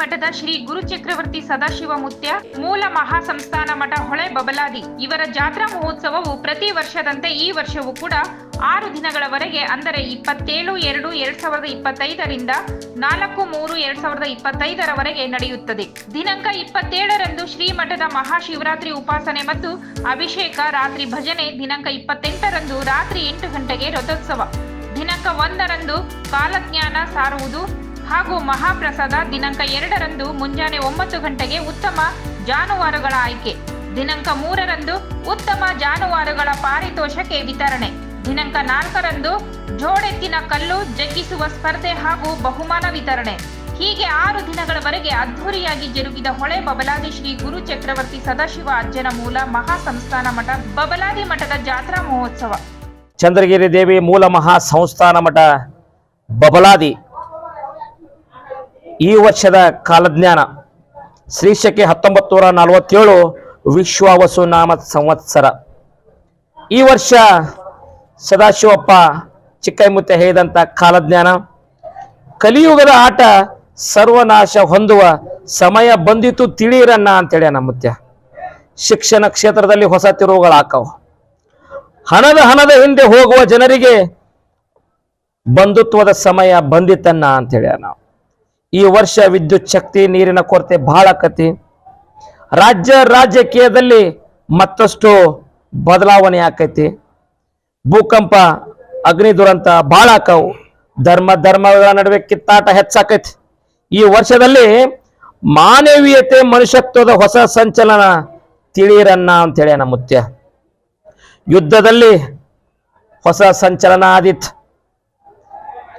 ಮಠದ ಶ್ರೀ ಗುರುಚಕ್ರವರ್ತಿ ಸದಾಶಿವ ಮುತ್ಯ ಮೂಲ ಮಹಾಸಂಸ್ಥಾನ ಮಠ ಹೊಳೆ ಬಬಲಾದಿ. ಇವರ ಜಾತ್ರಾ ಮಹೋತ್ಸವವು ಪ್ರತಿ ವರ್ಷದಂತೆ ಈ ವರ್ಷವೂ ಕೂಡ ಆರು ದಿನಗಳವರೆಗೆ, ಅಂದರೆ ಇಪ್ಪತ್ತೇಳು, ಎರಡು, ಎರಡ್ ಸಾವಿರದ ಇಪ್ಪತ್ತೈದರಿಂದ ನಾಲ್ಕು, ಮೂರು, ಎರಡ್ ಸಾವಿರದ ಇಪ್ಪತ್ತೈದರವರೆಗೆ ನಡೆಯುತ್ತದೆ. ದಿನಾಂಕ ಇಪ್ಪತ್ತೇಳರಂದು ಶ್ರೀಮಠದ ಮಹಾಶಿವರಾತ್ರಿ ಉಪಾಸನೆ ಮತ್ತು ಅಭಿಷೇಕ ರಾತ್ರಿ ಭಜನೆ ದಿನಾಂಕ ಇಪ್ಪತ್ತೆಂಟರಂದು ರಾತ್ರಿ ಎಂಟು ಗಂಟೆಗೆ ರಥೋತ್ಸವ. ದಿನಾಂಕ ಒಂದರಂದು ಕಾಲಜ್ಞಾನ ಸಾರುವುದು. ಹಾಗೂ ಮಹಾಪ್ರಸಾದ ದಿನಾಂಕ ಎರಡರಂದು ಮುಂಜಾನೆ ಒಂಬತ್ತು ಗಂಟೆಗೆ ಉತ್ತಮ ಜಾನುವಾರುಗಳ ಆಯ್ಕೆ. ದಿನಾಂಕ ಮೂರರಂದು ಉತ್ತಮ ಜಾನುವಾರುಗಳ ಪಾರಿತೋಷಕ್ಕೆ ವಿತರಣೆ. ದಿನಾಂಕ ನಾಲ್ಕರಂದು ಜೋಡೆತ್ತಿನ ಕಲ್ಲು ಜಗ್ಗಿಸುವ ಸ್ಪರ್ಧೆ ಹಾಗೂ ಬಹುಮಾನ ವಿತರಣೆ. ಹೀಗೆ ಆರು ದಿನಗಳವರೆಗೆ ಅದ್ಧೂರಿಯಾಗಿ ಜರುಗಿದ ಹೊಳೆ ಬಬಲಾದಿ ಶ್ರೀ ಗುರು ಚಕ್ರವರ್ತಿ ಸದಾಶಿವ ಅಜ್ಜನ ಮೂಲ ಮಹಾಸಂಸ್ಥಾನ ಮಠ, ಬಬಲಾದಿ ಮಠದ ಜಾತ್ರಾ ಮಹೋತ್ಸವ. ಚಂದ್ರಗಿರಿ ದೇವಿ ಮೂಲ ಮಹಾ ಸಂಸ್ಥಾನ ಮಠ, ಬಬಲಾದಿ ಈ ವರ್ಷದ ಕಾಲಜ್ಞಾನ ಶ್ರೀಶಕೆ ಹತ್ತೊಂಬತ್ತು ನೂರ ನಲವತ್ತೇಳು ವಿಶ್ವಾವಸು ನಾಮ ಸಂವತ್ಸರ. ಈ ವರ್ಷ ಸದಾಶಿವಪ್ಪ ಚಿಕ್ಕೈಮುತ್ತೆ ಹೇಳಿದಂಥ ಕಾಲಜ್ಞಾನ, ಕಲಿಯುಗದ ಆಟ ಸರ್ವನಾಶ ಹೊಂದುವ ಸಮಯ ಬಂದಿತು ತಿಳಿಯಿರನ್ನ ಅಂತೇಳಿ ನಮ್ಮ ಮುತ್ಯ ಶಿಕ್ಷಣ ಕ್ಷೇತ್ರದಲ್ಲಿ ಹೊಸ ತಿರುವುಗಳಾಕವು. ಹಣದ ಹಣದ ಹಿಂದೆ ಹೋಗುವ ಜನರಿಗೆ ಬಂಧುತ್ವದ ಸಮಯ ಬಂದಿತ್ತನ್ನ ಅಂತೇಳಿ ನಾವು ಈ ವರ್ಷ ವಿದ್ಯುತ್ ಶಕ್ತಿ ನೀರಿನ ಕೊರತೆ ಬಹಳ ಕತಿ ರಾಜ್ಯ ರಾಜಕೀಯದಲ್ಲಿ ಮತ್ತಷ್ಟು ಬದಲಾವಣೆ ಆಕೈತಿ. ಭೂಕಂಪ, ಅಗ್ನಿ ದುರಂತ ಬಹಳ ಆಕವು. ಧರ್ಮ, ಧರ್ಮಗಳ ನಡುವೆ ಕಿತ್ತಾಟ ಹೆಚ್ಚಾಕೈತಿ. ಈ ವರ್ಷದಲ್ಲಿ ಮಾನವೀಯತೆ, ಮನುಷ್ಯತ್ವದ ಹೊಸ ಸಂಚಲನ ತಿಳಿಯಿರನ್ನ ಅಂತೇಳಿ ನಮ್ಮ ಮುತ್ಯ ಯುದ್ಧದಲ್ಲಿ ಹೊಸ ಸಂಚಲನ ಆದಿತ್ತು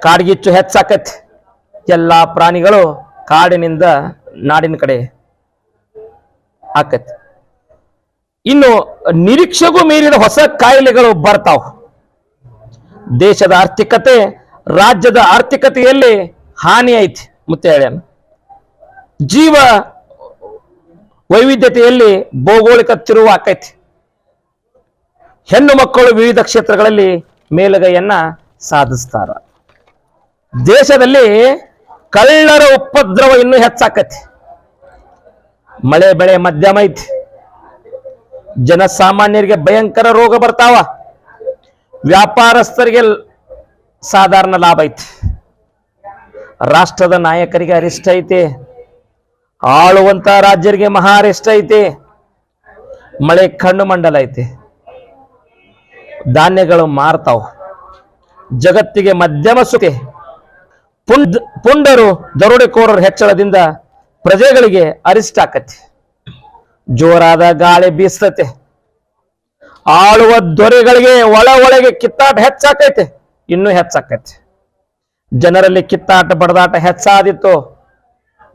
ಕಾಡ್ಗಿಚ್ಚು ಹೆಚ್ಚಾಕೈತಿ. ಎಲ್ಲ ಪ್ರಾಣಿಗಳು ಕಾಡಿನಿಂದ ನಾಡಿನ ಕಡೆ ಆಕೈತಿ. ಇನ್ನು ನಿರೀಕ್ಷೆಗೂ ಮೀರಿದ ಹೊಸ ಕಾಯಿಲೆಗಳು ಬರ್ತಾವ. ದೇಶದ ಆರ್ಥಿಕತೆ ರಾಜ್ಯದ ಆರ್ಥಿಕತೆಯಲ್ಲಿ ಹಾನಿ ಐತಿ ಮತ್ತೆ ಜೀವ ವೈವಿಧ್ಯತೆಯಲ್ಲಿ ಭೌಗೋಳಿಕ ತಿರುವು ಆಕೈತಿ. ಹೆಣ್ಣು ಮಕ್ಕಳು ವಿವಿಧ ಕ್ಷೇತ್ರಗಳಲ್ಲಿ ಮೇಲುಗೈಯನ್ನ ಸಾಧಿಸ್ತಾರ. ದೇಶದಲ್ಲಿ ಕಳ್ಳರ ಉಪದ್ರವ ಇನ್ನೂ ಹೆಚ್ಚಾಕತಿ. ಮಳೆ, ಬೆಳೆ, ಮಧ್ಯಮ ಐತಿ. ಜನಸಾಮಾನ್ಯರಿಗೆ ಭಯಂಕರ ರೋಗ ಬರ್ತಾವ. ವ್ಯಾಪಾರಸ್ಥರಿಗೆ ಸಾಧಾರಣ ಲಾಭ ಐತಿ. ರಾಷ್ಟ್ರದ ನಾಯಕರಿಗೆ ಅರಿಷ್ಟ ಐತಿ. ಆಳುವಂತ ರಾಜ್ಯರಿಗೆ ಮಹಾ ಅರಿಷ್ಟ ಐತಿ. ಮಳೆ ಕಣ್ಣು ಮಂಡಲ ಐತಿ. ಧಾನ್ಯಗಳು ಮಾರ್ತಾವ. ಜಗತ್ತಿಗೆ ಮಧ್ಯಮ ಸುಖಿ. ಪುಂಡ್ ಪುಂಡರು ದರೋಡೆಕೋರರ ಹೆಚ್ಚಳದಿಂದ ಪ್ರಜೆಗಳಿಗೆ ಅರಿಷ್ಟ ಆಕತಿ. ಜೋರಾದ ಗಾಳಿ ಬೀಸ್ತತೆ. ಆಳುವ ದೊರೆಗಳಿಗೆ ಒಳ ಒಳಗೆ ಕಿತ್ತಾಟ ಹೆಚ್ಚಾಕೈತೆ. ಇನ್ನೂ ಹೆಚ್ಚಾಕೈತೆ. ಜನರಲ್ಲಿ ಕಿತ್ತಾಟ ಬಡದಾಟ ಹೆಚ್ಚಾದಿತ್ತು.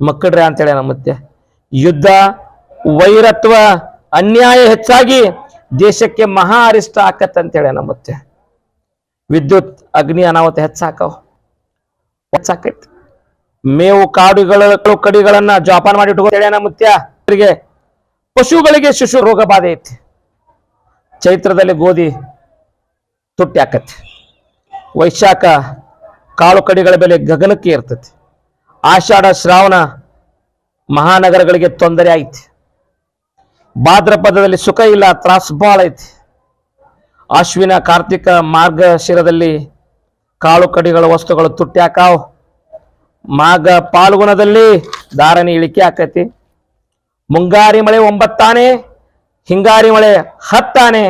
ಮಕ್ಕಳ್ರೆ ಅಂತೇಳಿ ಮತ್ತೆ. ಯುದ್ಧ, ವೈರತ್ವ, ಅನ್ಯಾಯ ಹೆಚ್ಚಾಗಿ ದೇಶಕ್ಕೆ ಮಹಾ ಅರಿಷ್ಟ ಆಕತ್ತಂತೇಳಿ ಮತ್ತೆ. ವಿದ್ಯುತ್, ಅಗ್ನಿ, ಅನಾಹುತ ಹೆಚ್ಚಾಕವ್. ಹೆಚ್ಚಾಕೈತಿ ಮೇವು ಕಾಡುಗಳ ಕಡಿಗಳನ್ನ ಜೋಪಾನ ಮಾಡಿ ನಮ್ಮ ಮುತ್ಯ. ಪಶುಗಳಿಗೆ ಶಿಶು ರೋಗ ಬಾಧೆ ಐತಿ. ಚೈತ್ರದಲ್ಲಿ ಗೋಧಿ ತುಟ್ಟಿ ಆಕತಿ ವೈಶಾಖ ಕಾಳು ಕಡಿಗಳ ಬೆಲೆ ಗಗನಕ್ಕೆ ಇರ್ತತಿ ಆಷಾಢ, ಶ್ರಾವಣ ಮಹಾನಗರಗಳಿಗೆ ತೊಂದರೆ ಐತಿ. ಭಾದ್ರಪದದಲ್ಲಿ ಸುಖ ಇಲ್ಲ, ತ್ರಾಸು ಭಾಳ ಐತಿ. ಅಶ್ವಿನ ಕಾರ್ತಿಕ ಮಾರ್ಗಶಿರದಲ್ಲಿ ಕಾಳು ಕಡಿಗಳ ವಸ್ತುಗಳು ತುಟ್ಟಿ ಮಾಗ ಪಾಲ್ಗುಣದಲ್ಲಿ ಧಾರಣೆ ಇಳಿಕೆ ಆಕತಿ. ಮುಂಗಾರಿ ಮಳೆ ಒಂಬತ್ತಾನೆ, ಹಿಂಗಾರಿ ಮಳೆ ಹತ್ತಾನೆ.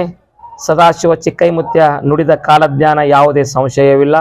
ಸದಾಶಿವ ಚಿಕ್ಕೈಮುತ್ಯ ನುಡಿದ ಕಾಲಜ್ಞಾನ ಯಾವುದೇ ಸಂಶಯವಿಲ್ಲ.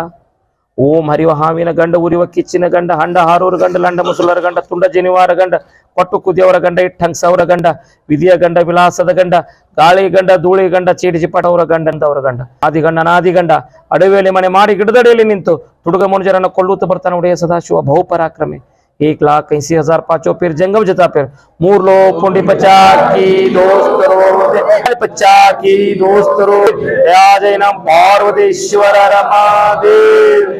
ಓಂ ಹರಿವ ಹಾವಿನ ಗಂಡ ಉರಿವ ಕಿಚ್ಚಿನ ಗಂಡ ಹಂಡ ಹಾರೂರ ಗಂಡ ಲಂಡ ಮುಸುಲರ ಗಂಡ ತುಂಡ ಜನಿವಾರ ಗಂಡ ಪಟ್ಟು ಕುದಿಯವರ ಗಂಡ ಇಟ್ಟಂಗ್ ಸೌರ ಗಂಡ ವಿಧಿಯ ಗಂಡ ವಿಲಾಸದ ಗಂಡ ಗಾಳಿ ಗಂಡ ಧೂಳಿ ಗಂಡ ಚೀಟಿ ಚಿಪಟವರ ಗಂಡ ಅಂತವರ ಗಂಡ ಆದಿಗಂಡ ನಾದಿಗಂಡ ಅಡವಿಯಲ್ಲಿ ಮನೆ ಮಾಡಿ ಗಿಡದಡಿಯಲ್ಲಿ ನಿಂತು ತುಡುಗ ಮನುಜರನ್ನು ಕೊಳ್ಳುತ್ತಾ ಬರ್ತಾನೆ ಒಡೆಯ ಸದಾಶಿವ ಬಹುಪರಾಕ್ರಮಿ एक लाख ऐसी हजार पांचों फिर जंगम जता फिर मूर लो पुंडी पचा की दोस्त पच्चाकी दोस्तरो राजय नम पार्वतीश्वर महादेव